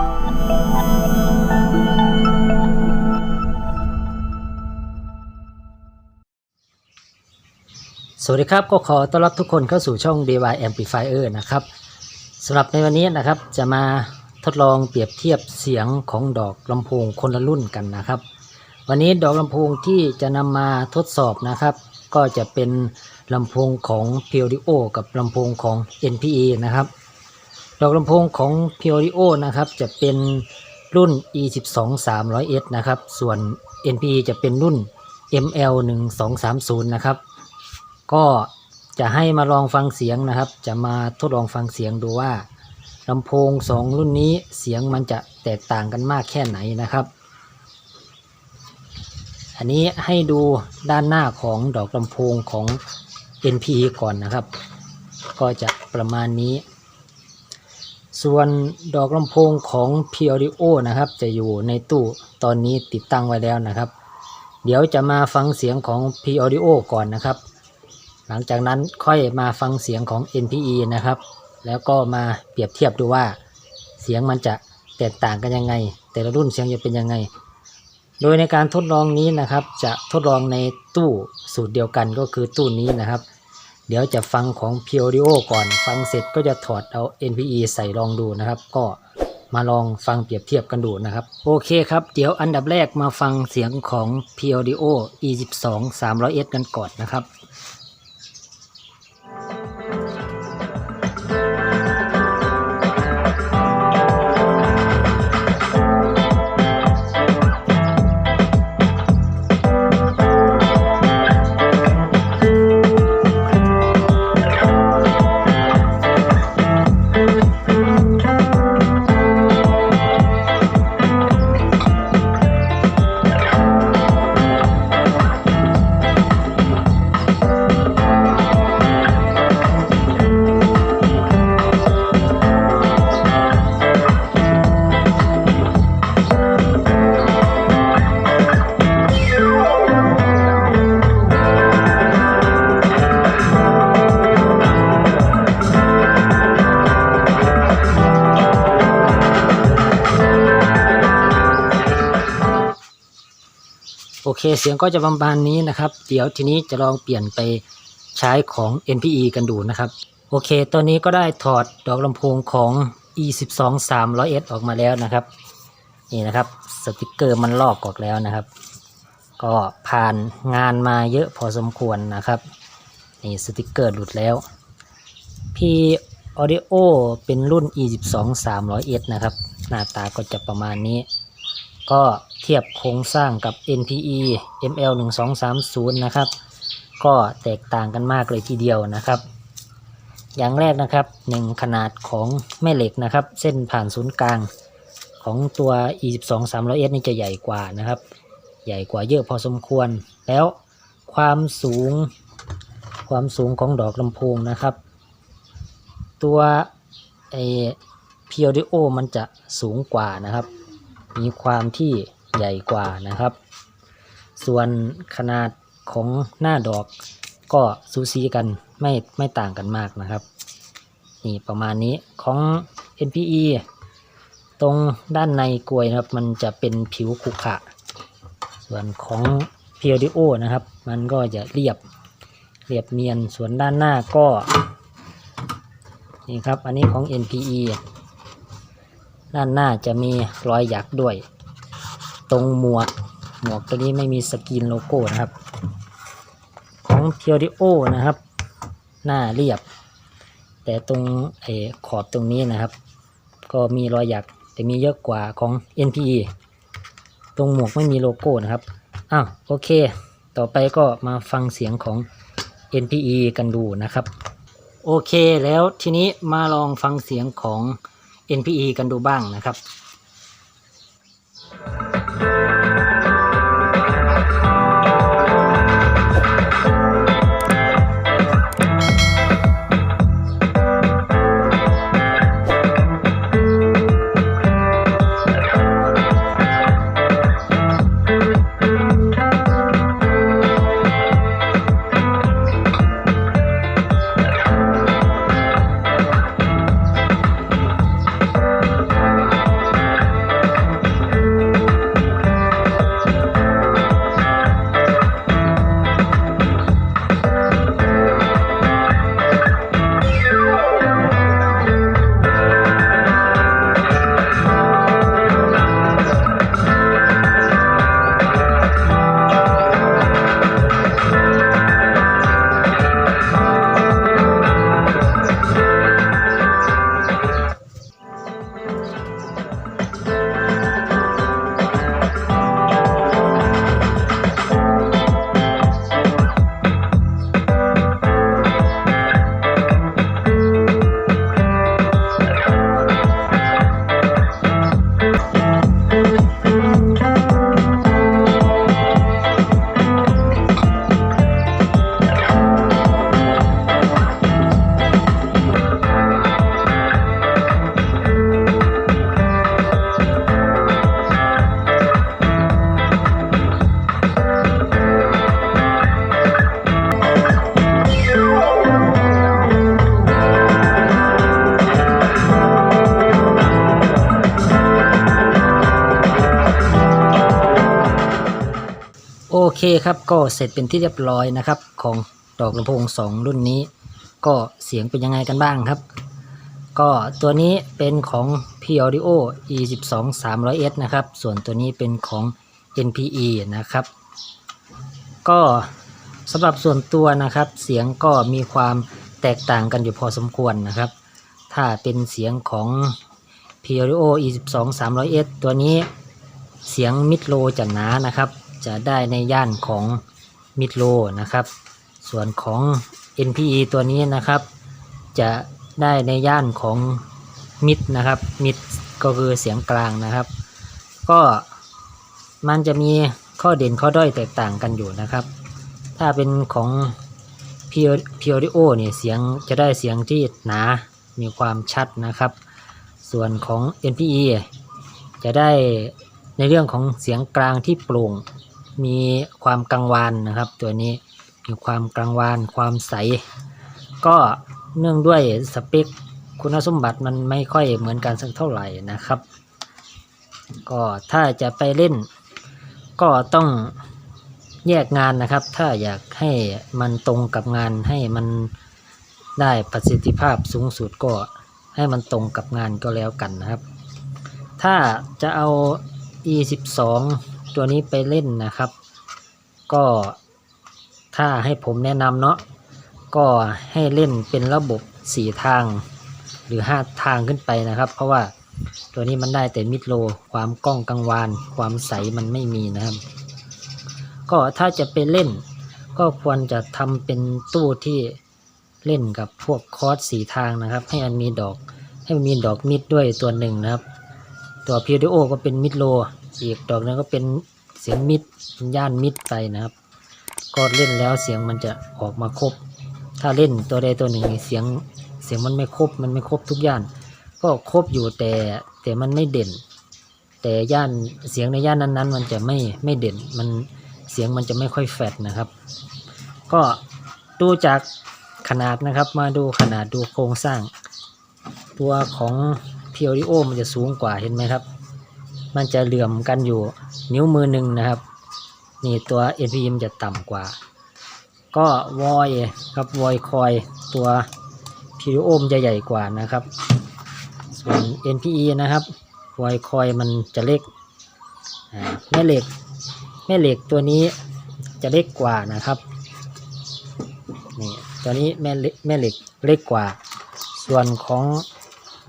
สวัสดีครับก็ขอต้อนรับทุกคนเข้าสู่ช่อง DY Amplifier นะครับสำหรับในวันนี้นะครับจะมาทดลองเปรียบเทียบเสียงของดอกลำโพงคนละรุ่นกันนะครับ วันนี้ดอกลำโพงที่จะนำมาทดสอบนะครับ ก็จะเป็นลำโพงของ p i o d i o กับลำโพงของ NPE นะครับ ดอกลำโพงของ p i o d i o นะครับ จะเป็นรุ่น E12 300S นะครับ ส่วน np จะเป็นรุ่น ML 1230นะครับ ก็จะให้มาลองฟังเสียงนะครับ จะมาทดลองฟังเสียงดูว่าลำโพงสองรุ่นนี้เสียงมันจะแตกต่างกันมากแค่ไหนนะครับ อันนี้ให้ดูด้านหน้าของดอกลำโพงของ NP ก่อนนะครับ ก็จะประมาณนี้ ส่วนดอกลำโพงของ p i o d i o นะครับ จะอยู่ในตู้ตอนนี้ติดตั้งไว้แล้วนะครับ เดี๋ยวจะมาฟังเสียงของ p i o d i o ก่อนนะครับ หลังจากนั้นค่อยมาฟังเสียงของ NPE นะครับ แล้วก็มาเปรียบเทียบดูว่า เสียงมันจะแตกต่างกันยังไง แต่ละรุ่นเสียงจะเป็นยังไง โดยในการทดลองนี้นะครับ จะทดลองในตู้สูตรเดียวกันก็คือตู้นี้นะครับ เดี๋ยวจะฟังของ p i o d i o ก่อน ฟังเสร็จก็จะถอดเอา NPE ใส่ลองดูนะครับ ก็มาลองฟังเปรียบเทียบกันดูนะครับ โอเคครับ เดี๋ยวอันดับแรกมาฟังเสียงของ p i o d i o E12 300S กันก่อนนะครับ เคเสียงก็จะประมาณนี้นะครับ เดี๋ยวทีนี้จะลองเปลี่ยนไปใช้ของ NPE กันดูนะครับโอเคตอนนี้ก็ได้ถอดดอกลำโพงของ E12 300S ออกมาแล้วนะครับ นี่นะครับสติกเกอร์มันลอกออกแล้วนะครับ ก็ผ่านงานมาเยอะพอสมควรนะครับนี่สติกเกอร์หลุดแล้ว P Audio เป็นรุ่น E12 300S นะครับ หน้าตาก็จะประมาณนี้ ก็เทียบโครงสร้างกับ NPE ML 1 2 3 0นะครับ ก็แตกต่างกันมากเลยทีเดียวนะครับ อย่างแรกนะครับหนึ่งขนาดของแม่เหล็กนะครับ เส้นผ่านศูนย์กลางของตัว E12 300S นี่จะใหญ่กว่านะครับ ใหญ่กว่าเยอะพอสมควร แล้วความสูง ความสูงของดอกลำโพงนะครับ ตัวไอ p i o d i o มันจะสูงกว่านะครับ มีความที่ใหญ่กว่านะครับ ส่วนขนาดของหน้าดอกก็สูสีกันไม่ไม่ต่างกันมากนะครับ นี่ประมาณนี้ของ NPE ตรงด้านในกลวยนะครับ มันจะเป็นผิวขุขะ ส่วนของ p i o d i o นะครับ มันก็จะเรียบเรียบเนียนส่วนด้านหน้าก็นี่ครับ อันนี้ของ NPE ด้านหน้าจะมีรอยหยักด้วย ตรงหมวก หมวกตัวนี้ไม่มีสกรีนโลโก้นะครับ ของ p i o d i o นะครับ หน้าเรียบ แต่ตรงอขอบตรงนี้นะครับ ก็มีรอยหยักแต่มีเยอะกว่าของ NPE ตรงหมวกไม่มีโลโก้นะครับอ้าวโอเค ต่อไปก็มาฟังเสียงของ NPE กันดูนะครับ โอเคแล้วทีนี้มาลองฟังเสียงของ NPE กันดูบ้างนะครับ โอเคครับก็เสร็จเป็นที่เรียบร้อยนะครับ ของดอกลำโพงสองรุ่นนี้ ก็เสียงเป็นยังไงกันบ้างครับ ก็ตัวนี้เป็นของ P Audio E 1 2 3 0 0 S นะครับ ส่วนตัวนี้เป็นของ NPE นะครับ ก็สำหรับส่วนตัวนะครับ เสียงก็มีความแตกต่างกันอยู่พอสมควรนะครับ ถ้าเป็นเสียงของ P Audio E 1 2 3 0 0 S ตัวนี้เสียงมิดโลจะหนานะครับ จะได้ในย่านของมิดโลนะครับ ส่วนของ NPE ตัวนี้นะครับ จะได้ในย่านของมิดนะครับมิดก็คือเสียงกลางนะครับ ก็มันจะมีข้อเด่นข้อด้อยแตกต่างกันอยู่นะครับ ถ้าเป็นของ p u r i o เนี่ยเสียงจะได้เสียงที่หนามีความชัดนะครับ ส่วนของ NPE จะได้ในเรื่องของเสียงกลางที่โปร่ง มีความกังวานนะครับ ตัวนี้มีความกังวานความใส ก็เนื่องด้วยสเปคคุณสมบัติมันไม่ค่อยเหมือนกันสักเท่าไหร่นะครับ ก็ถ้าจะไปเล่น ก็ต้องแยกงานนะครับ ถ้าอยากให้มันตรงกับงานให้มันได้ประสิทธิภาพสูงสุดก็ให้มันตรงกับงานก็แล้วกันนะครับ ถ้าจะเอา e 1 2 ตัวนี้ไปเล่นนะครับ ก็ถ้าให้ผมแนะนำเนาะก็ให้เล่นเป็นระบบสี่ทางหรือห้าทางขึ้นไปนะครับ เพราะว่าตัวนี้มันได้แต่มิดโล ความกล้องกังวาน ความใสมันไม่มีนะครับ ก็ถ้าจะไปเล่น ก็ควรจะทำเป็นตู้ที่เล่นกับพวกคอร์สสีทางนะครับ ให้มันมีดอกให้มันมีดอกมิดด้วยตัวหนึ่งนะครับ ตัวพีดีโอก็เป็นมิดโล อีกดอกหนึงก็เป็นเสียงมิดย่านมิดไปนะครับ ก็เล่นแล้วเสียงมันจะออกมาครบ ถ้าเล่นตัวใดตัวหนึ่งเสียงเสียงมันไม่ครบมันไม่ครบทุกย่าน ก็ครบอยู่แต่แต่มันไม่เด่น แต่ย่านเสียงในย่านนั้นๆ มันจะไม่ไม่เด่นมันเสียงมันจะไม่ค่อยแฟดนะครับ ก็ดูจากขนาดนะครับมาดูขนาดดูโครงสร้าง ตัวของ p i o r i o มันจะสูงกว่าเห็นไหมครับ มันจะเหลื่อมกันอยู่นิ้วมือหนึ่งนะครับนี่ตัว NPM จะต่ำกว่า ก็วอยครับวอยคอยตัวพีริโอมจะใหญ่กว่านะครับ ส่วน NPE นะครับวอยคอยมันจะเล็กแม่เหล็กแม่เหล็กตัวนี้จะเล็กกว่านะครับนี่ตัวนี้แม่เหล็กแม่เหล็กเล็กกว่า ส่วนของ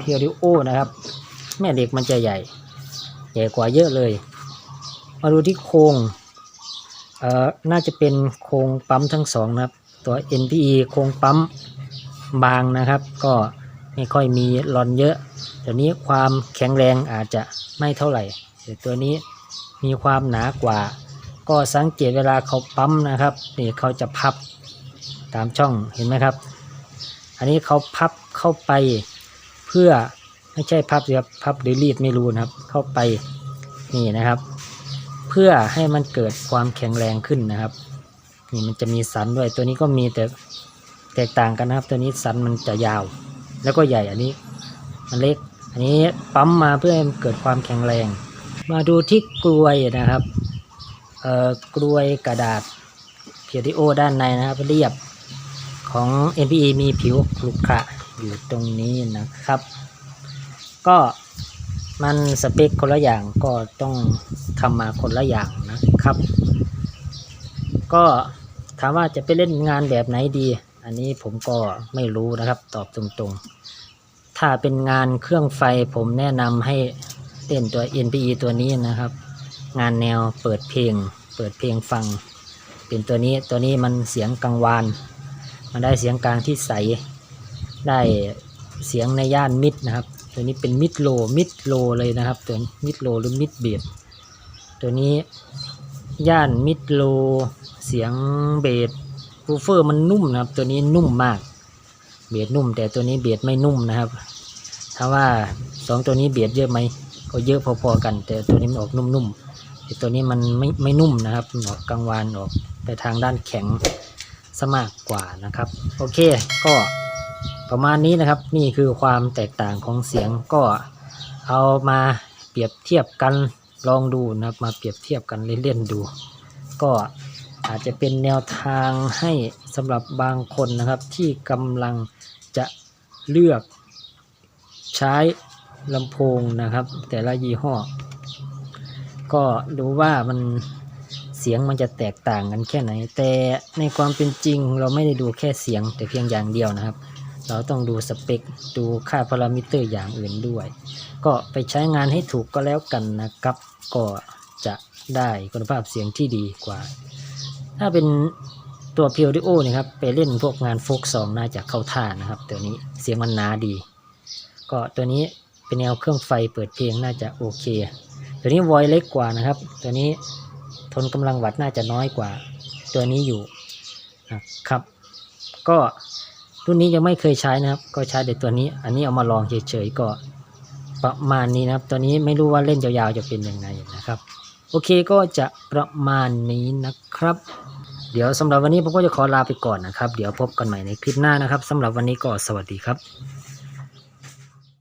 พีริโอนะครับ แม่เหล็กมันจะใหญ่ ใหญ่กว่าเยอะเลย มาดูที่โครงเอ่อน่าจะเป็นโครงปั๊มทั้งสองนะครับ ตัว NPE โครงปั๊มบางนะครับ ก็ไม่ค่อยมีรอนเยอะตัวนี้ความแข็งแรงอาจจะไม่เท่าไหร่แต่ตัวนี้มีความหนากว่า ก็สังเกตเวลาเขาปั๊มนะครับนี่เขาจะพับตามช่องเห็นไหมครับ อันนี้เขาพับเข้าไปเพื่อ ไม่ใช่พับสิครับพับหรือรีดไม่รู้นะครับ เข้าไปนี่นะครับ เพื่อให้มันเกิดความแข็งแรงขึ้นนะครับ นี่มันจะมีสันด้วยตัวนี้ก็มีแต่แตกต่างกันนะครับ ตัวนี้สันมันจะยาว แล้วก็ใหญ่อันนี้ มันเล็ก อันนี้ปั๊มมาเพื่อให้มันเกิดความแข็งแรง มาดูที่กลวยนะครับเอ่อกลวยกระดาษเพียริโอด้านในนะครับเรียบของ NPE มีผิวครุขระอยู่ตรงนี้นะครับ ก็มันสเปคคนละอย่างก็ต้องทำมาคนละอย่างนะครับ ก็ถามว่าจะไปเล่นงานแบบไหนดี อันนี้ผมก็ไม่รู้นะครับ ตอบตรงๆ ถ้าเป็นงานเครื่องไฟผมแนะนำให้เล่นตัว NPE ตัวนี้นะครับ งานแนวเปิดเพลง เปิดเพลงฟัง เป็นตัวนี้ตัวนี้มันเสียงกังวาน มันได้เสียงกลางที่ใส ได้เสียงในย่านมิดนะครับ ตัวนี้เป็นมิดโลมิดโลเลยนะครับ ตัวมิดโลหรือมิดเบสตัวนี้ย่านมิดโลเสียงเบสบูเฟอร์มันนุ่มนะครับ ตัวนี้นุ่มมาก เบสนุ่ม แต่ตัวนี้เบสไม่นุ่มนะครับถ้าว่าสองตัวนี้เบสเยอะไหมก็เยอะพอๆกัน แต่ตัวนี้มันออกนุ่มๆแต่ตัวนี้มันไม่ไม่นุ่มนะครับออกกลางวานออกไปทางด้านแข็งสมากกว่านะครับ โอเคก็ ประมาณนี้นะครับนี่คือความแตกต่างของเสียงก็เอามาเปรียบเทียบกันลองดูนะครับมาเปรียบเทียบกันเล่นๆดู ก็อาจจะเป็นแนวทางให้สำหรับบางคนนะครับที่กำลังจะเลือกใช้ลำโพงนะครับ แต่ละยี่ห้อ ก็ดูว่ามันเสียงมันจะแตกต่างกันแค่ไหน แต่ในความเป็นจริงเราไม่ได้ดูแค่เสียงแต่เพียงอย่างเดียวนะครับ เราต้องดูสเปค ดูค่าพารามิเตอร์อย่างอื่นด้วย ก็ไปใช้งานให้ถูกก็แล้วกันนะครับ ก็จะได้คุณภาพเสียงที่ดีกว่า ถ้าเป็นตัวเพียวดิโอนี่ครับ ไปเล่นพวกงานโฟกซองน่าจะเข้าท่านะครับ ตัวนี้เสียงมันหนาดี ก็ตัวนี้เป็นแนวเครื่องไฟเปิดเพลงน่าจะโอเค ตัวนี้วอยเล็กกว่านะครับ ตัวนี้ทนกำลังวัดน่าจะน้อยกว่า ตัวนี้อยู่นะครับ ก็ รุ่นนี้ยังไม่เคยใช้นะครับ ก็ใช้แต่ตัวนี้ อันนี้เอามาลองเฉยๆก็ประมาณนี้นะครับ ตัวนี้ไม่รู้ว่าเล่นยาวๆจะเป็นยังไงนะครับ โอเคก็จะประมาณนี้นะครับ เดี๋ยวสำหรับวันนี้ผมก็จะขอลาไปก่อนนะครับ เดี๋ยวพบกันใหม่ในคลิปหน้านะครับสำหรับวันนี้ก็สวัสดีครับ